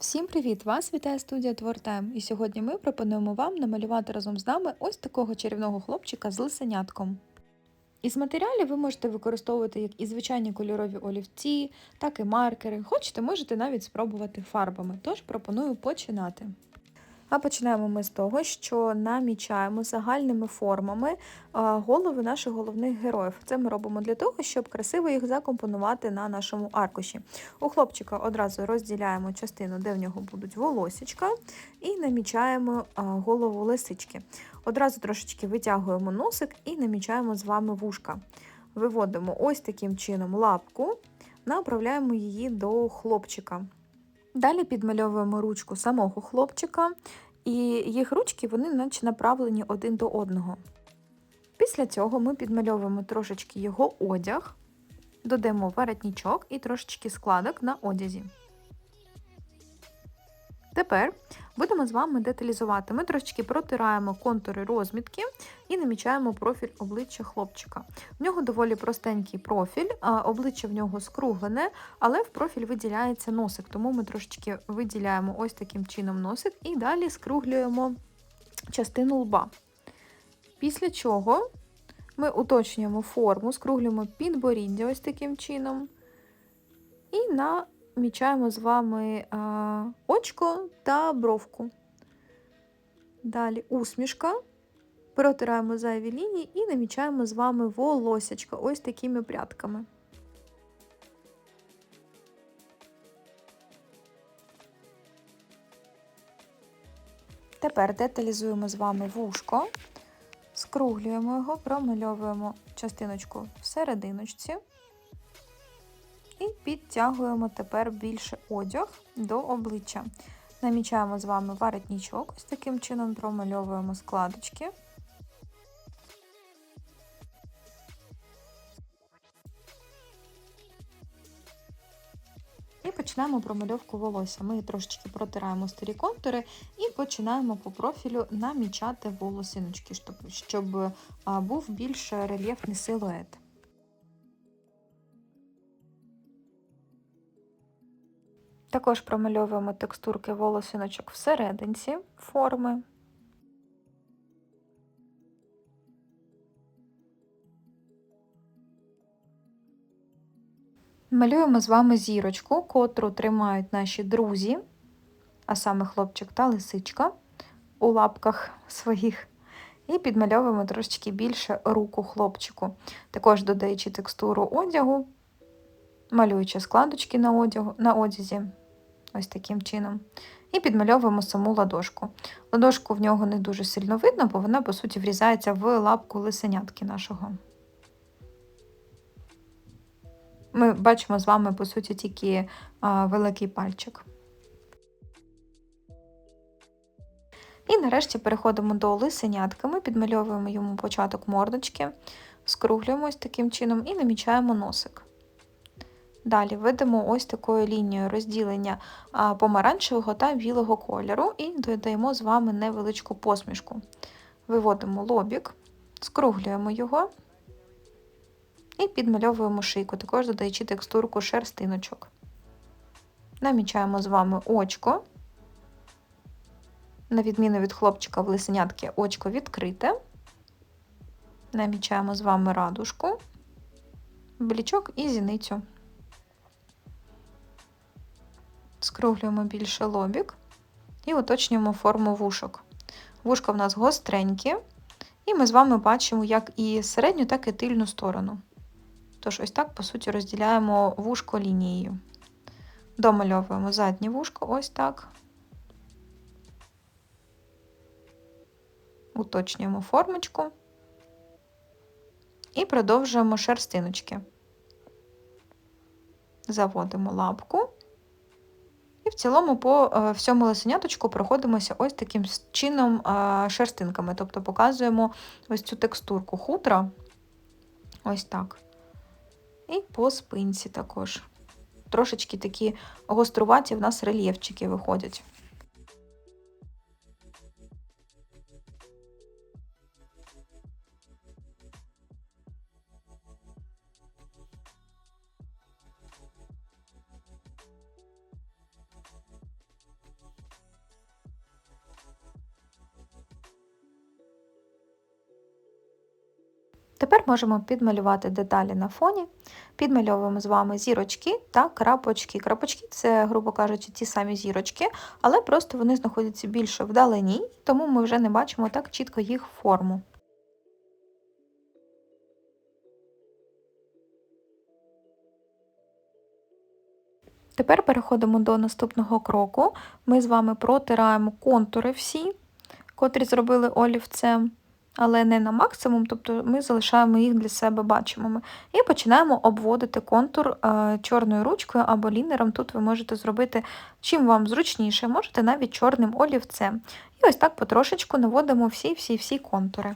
Всім привіт! Вас вітає студія Твортайм. І сьогодні ми пропонуємо вам намалювати разом з нами ось такого чарівного хлопчика з лисенятком. Із матеріалів ви можете використовувати як і звичайні кольорові олівці, так і маркери. Хочете, можете навіть спробувати фарбами. Тож пропоную починати. А починаємо ми з того, що намічаємо загальними формами голови наших головних героїв. Це ми робимо для того, щоб красиво їх закомпонувати на нашому аркуші. У хлопчика одразу розділяємо частину, де в нього будуть волосічка, і намічаємо голову лисички. Одразу трошечки витягуємо носик і намічаємо з вами вушка. Виводимо ось таким чином лапку, направляємо її до хлопчика. Далі підмальовуємо ручку самого хлопчика, і їх ручки вони наче направлені один до одного. Після цього ми підмальовуємо трошечки його одяг, додаємо воротничок і трошечки складок на одязі. Тепер будемо з вами деталізувати. Ми трошечки протираємо контури розмітки і намічаємо профіль обличчя хлопчика. В нього доволі простенький профіль, обличчя в нього скруглене, але в профіль виділяється носик, тому ми трошечки виділяємо ось таким чином носик і далі скруглюємо частину лба. Після чого ми уточнюємо форму, скруглюємо підборіддя ось таким чином. І на Мічаємо з вами очко та бровку. Далі усмішка. Протираємо зайві лінії і намічаємо з вами волосячка ось такими прядками. Тепер деталізуємо з вами вушко, скруглюємо його, промальовуємо частиночку в серединочці. І підтягуємо тепер більше одяг до обличчя. Намічаємо з вами воротничок, ось таким чином промальовуємо складочки. І починаємо промальовку волосся. Ми трошечки протираємо старі контури і починаємо по профілю намічати волосиночки, щоб був більш рельєфний силует. Також промальовуємо текстурки волосиночок всерединці форми. Малюємо з вами зірочку, котру тримають наші друзі, а саме хлопчик та лисичка у лапках своїх. І підмальовуємо трошечки більше руку хлопчику. Також додаючи текстуру одягу, малюючи складочки на одягу, на одязі ось таким чином. І підмальовуємо саму ладошку. Ладошку в нього не дуже сильно видно, бо вона, по суті, врізається в лапку лисенятки нашого. Ми бачимо з вами, по суті, тільки а, великий пальчик. І нарешті переходимо до лисенятки. Ми підмальовуємо йому початок мордочки, скруглюємо ось таким чином і намічаємо носик. Далі ведемо ось такою лінією розділення помаранчевого та білого кольору і додаємо з вами невеличку посмішку. Виводимо лобік, скруглюємо його і підмальовуємо шийку, також додаючи текстурку шерстиночок. Намічаємо з вами очко. На відміну від хлопчика в лисенятки очко відкрите. Намічаємо з вами радужку, блічок і зіницю. Скруглюємо більше лобік і уточнюємо форму вушок. Вушка в нас гостренькі, і ми з вами бачимо як і середню, так і тильну сторону. Тож, ось так, по суті, розділяємо вушко лінією. Домальовуємо заднє вушко, ось так. Уточнюємо формочку і продовжуємо шерстиночки. Заводимо лапку. В цілому по е, всьому лисеняточку проходимося ось таким чином е, шерстинками, тобто показуємо ось цю текстурку хутра, ось так. І по спинці також. Трошечки такі гоструваті в нас рельєфчики виходять. Можемо підмалювати деталі на фоні. Підмальовуємо з вами зірочки та крапочки. Крапочки це, грубо кажучи, ті самі зірочки, але просто вони знаходяться більше вдалині, тому ми вже не бачимо так чітко їх форму. Тепер переходимо до наступного кроку. Ми з вами протираємо контури всі, котрі зробили олівцем, але не на максимум, тобто ми залишаємо їх для себе бачимими. І починаємо обводити контур е, чорною ручкою або лінером. Тут ви можете зробити чим вам зручніше, можете навіть чорним олівцем. І ось так потрошечку наводимо всі-всі-всі контури.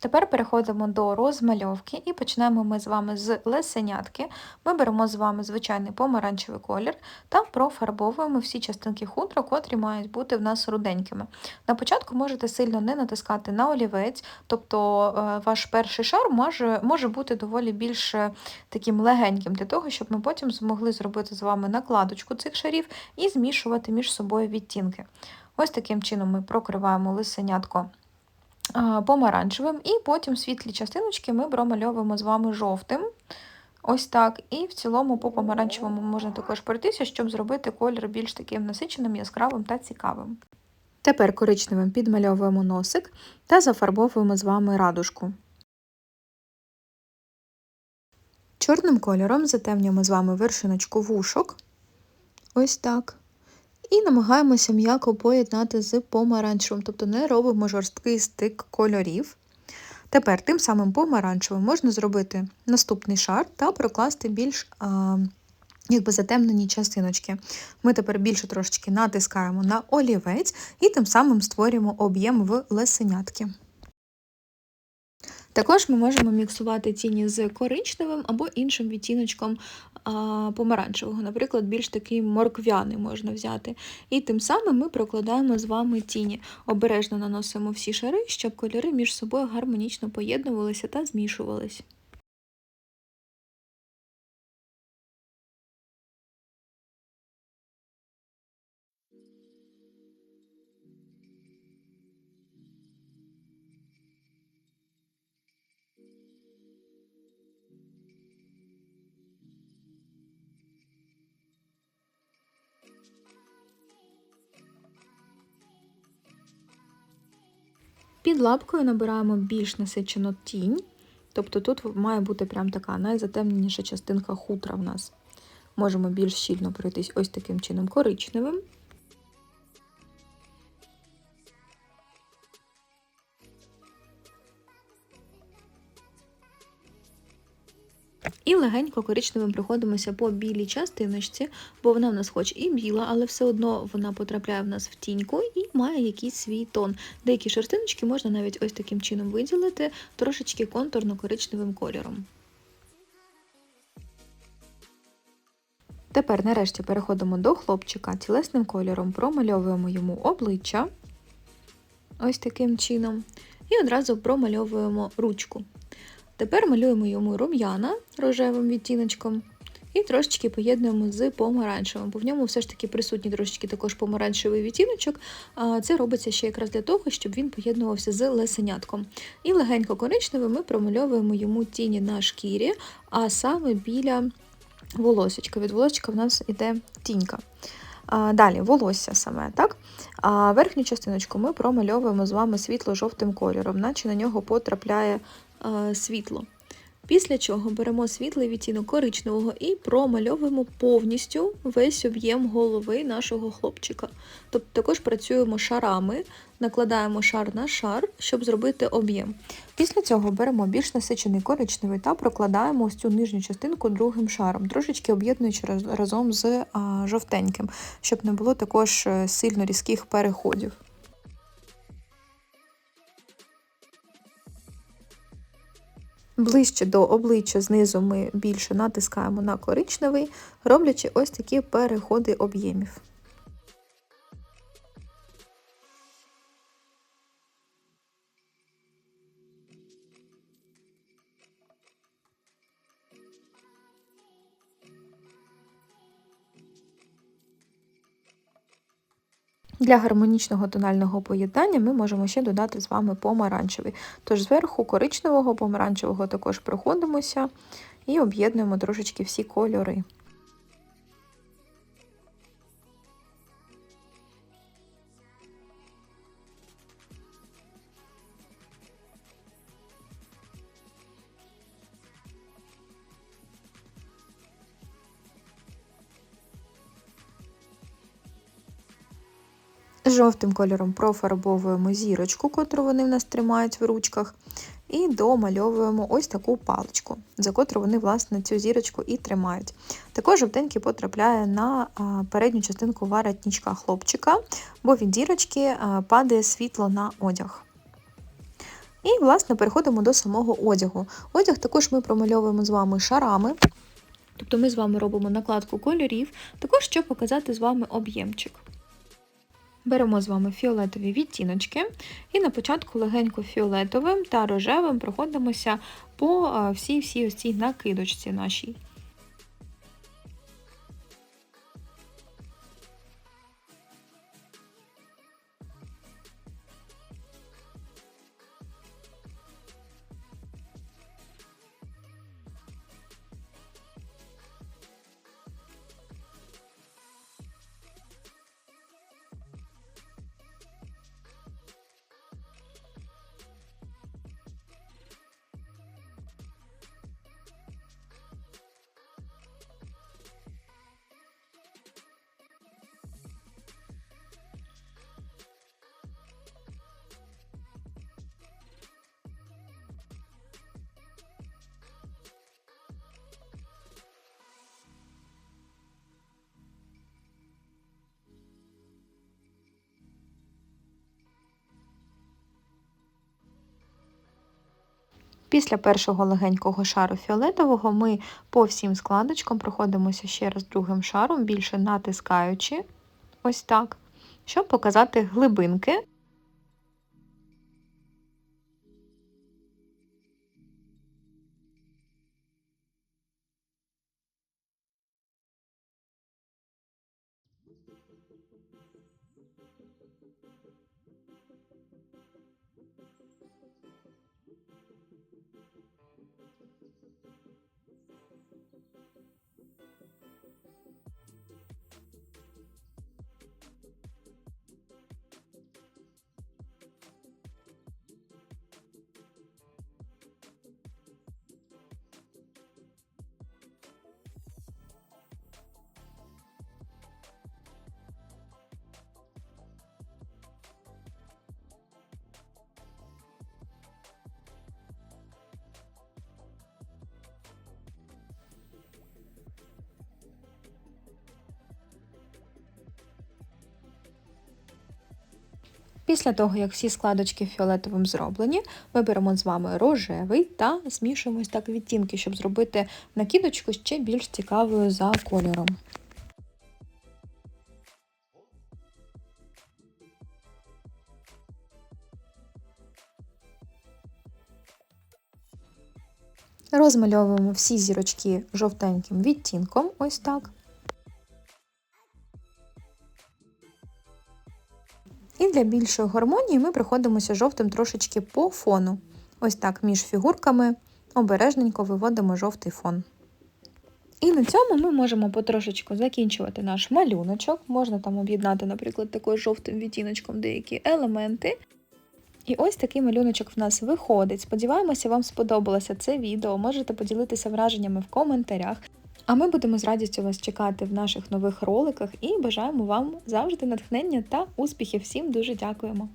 Тепер переходимо до розмальовки і почнемо ми з вами з лисенятки. Ми беремо з вами звичайний помаранчевий колір та профарбовуємо всі частинки хутра, котрі мають бути в нас руденькими. На початку можете сильно не натискати на олівець, тобто е, ваш перший шар може, може бути доволі більш е, таким легеньким, для того, щоб ми потім змогли зробити з вами накладочку цих шарів і змішувати між собою відтінки. Ось таким чином ми прокриваємо лисенятко помаранчевим, і потім світлі частиночки ми промальовуємо з вами жовтим. Ось так. І в цілому по помаранчевому можна також пройтися, щоб зробити колір більш таким насиченим, яскравим та цікавим. Тепер коричневим підмальовуємо носик та зафарбовуємо з вами радужку. Чорним кольором затемнюємо з вами вершиночку вушок. Ось так. І намагаємося м'яко поєднати з помаранчевим, тобто не робимо жорсткий стик кольорів. Тепер тим самим помаранчевим можна зробити наступний шар та прокласти більш а, якби затемнені частиночки. Ми тепер більше трошечки натискаємо на олівець і тим самим створюємо об'єм в лесенятки. Також ми можемо міксувати тіні з коричневим або іншим відтіночком помаранчевого, наприклад, більш такий морквяний можна взяти. І тим самим ми прокладаємо з вами тіні. Обережно наносимо всі шари, щоб кольори між собою гармонічно поєднувалися та змішувалися. Під лапкою набираємо більш насичену тінь, тобто тут має бути прям така найзатемненіша частинка хутра в нас. можемо більш щільно пройтись ось таким чином коричневим. І легенько коричневим проходимося по білій частиночці, бо вона в нас хоч і біла, але все одно вона потрапляє в нас в тіньку і має якийсь свій тон. Деякі шерстиночки можна навіть ось таким чином виділити трошечки контурно-коричневим кольором. Тепер нарешті переходимо до хлопчика тілесним кольором, промальовуємо йому обличчя ось таким чином, і одразу промальовуємо ручку. Тепер малюємо йому рум'яна рожевим відтіночком і трошечки поєднуємо з помаранчевим, бо в ньому все ж таки присутній трошечки також помаранчевий відтіночок. Це робиться ще якраз для того, щоб він поєднувався з лесенятком. І легенько коричневим ми промальовуємо йому тіні на шкірі, а саме біля волосечка. Від волосечка в нас іде тінька. Далі волосся саме. так? А Верхню частиночку ми промальовуємо з вами світло-жовтим кольором, наче на нього потрапляє світло. Після чого беремо світлий відтінок коричневого і промальовуємо повністю весь об'єм голови нашого хлопчика. Тобто також працюємо шарами, накладаємо шар на шар, щоб зробити об'єм. Після цього беремо більш насичений коричневий та прокладаємо ось цю нижню частинку другим шаром, трошечки об'єднуючи разом з жовтеньким, щоб не було також е, сильно різких переходів. Ближче до обличчя знизу ми більше натискаємо на коричневий, роблячи ось такі переходи об'ємів. Для гармонічного тонального поєднання ми можемо ще додати з вами помаранчевий. Тож зверху коричневого помаранчевого також проходимося і об'єднуємо трошечки всі кольори. Жовтим кольором профарбовуємо зірочку, котру вони в нас тримають в ручках, і домальовуємо ось таку паличку, за котру вони, власне, цю зірочку і тримають. Також жовтенький потрапляє на передню частинку воротничка хлопчика, бо від зірочки падає світло на одяг. І, власне, переходимо до самого одягу. Одяг також ми промальовуємо з вами шарами. Тобто ми з вами робимо накладку кольорів, також щоб показати з вами об'ємчик. Беремо з вами фіолетові відтіночки, і на початку легенько фіолетовим та рожевим проходимося по всій-всій ось цій накидочці нашій. Після першого легенького шару фіолетового ми по всім складочкам проходимося ще раз другим шаром, більше натискаючи ось так, щоб показати глибинки. Після того, як всі складочки фіолетовим зроблені, ми беремо з вами рожевий та змішуємо ось так відтінки, щоб зробити накидочку ще більш цікавою за кольором. Розмальовуємо всі зірочки жовтеньким відтінком, ось так. І для більшої гармонії ми приходимося жовтим трошечки по фону. Ось так між фігурками обережненько виводимо жовтий фон. І на цьому ми можемо потрошечку закінчувати наш малюночок. Можна там об'єднати, наприклад, також жовтим відтіночком деякі елементи. І ось такий малюночок в нас виходить. Сподіваємося, вам сподобалося це відео. Можете поділитися враженнями в коментарях. А ми будемо з радістю вас чекати в наших нових роликах і бажаємо вам завжди натхнення та успіхів. Всім дуже дякуємо!